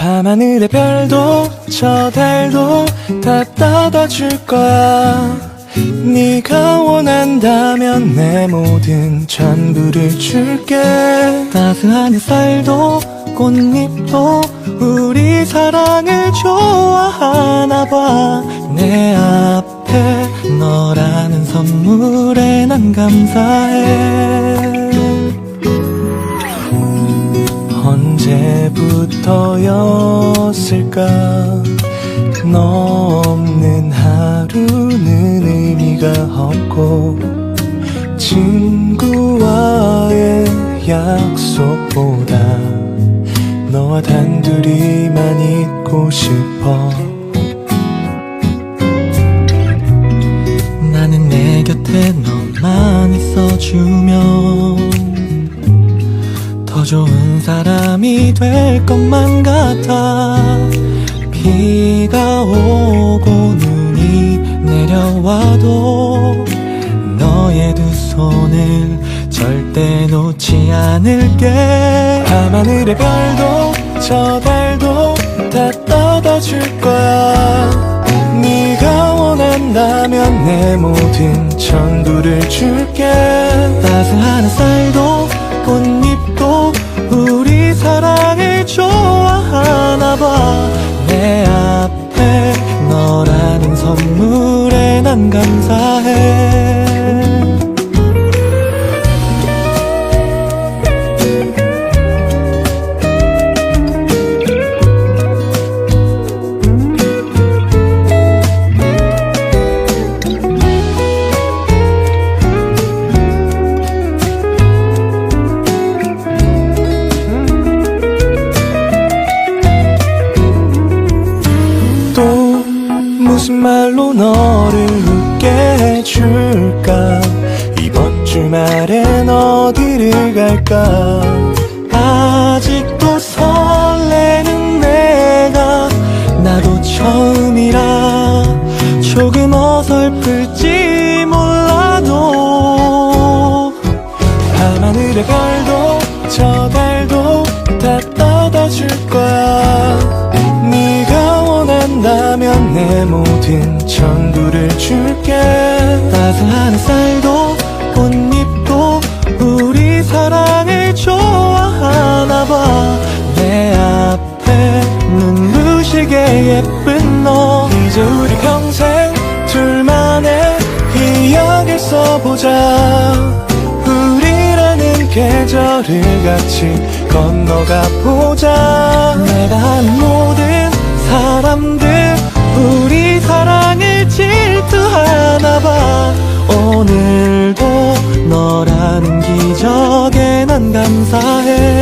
밤하늘의 별도 저 달도 다 따다 줄 거야. 네가 원한다면 내 모든 전부를 줄게. 따스한 햇살도 꽃잎도 우리 사랑을 좋아하나 봐내 앞에 너라는 선물에 난 감사해 언제부터였을까? 너 없는 하루는 의미가 없고 친구와의 약속보다 너와 단둘이만 있고 싶어. 나는 내 곁에 너만 있어주면 더 좋은 사람이 될 것만 같아. 비가 오고 눈이 내려와도 너의 두 손을 절대 놓지 않을게. 밤하늘의 별도 저 달도 다 떠다 줄 거야. 네가 원한다면 내 모든 전부를 줄게. 따스한 햇살도 선물에 난 감사 무슨 말로 너를 웃게 해줄까? 이번 주말엔 어디를 갈까? 아직도 설레는 내가 나도 처음이라 조금 어설플지 몰라도 밤하늘의 별도 저 달도 다 떠다 줄 거야 모든 전부를 줄게. 따스한 햇살도 꽃잎도 우리 사랑을 좋아하나 봐내 앞에 눈부시게 예쁜 너. 이제 우리 평생 둘만의 기억을 써보자. 우리라는 계절을 같이 건너가 보자. 내가 한 오늘도 너라는 기적에 난 감사해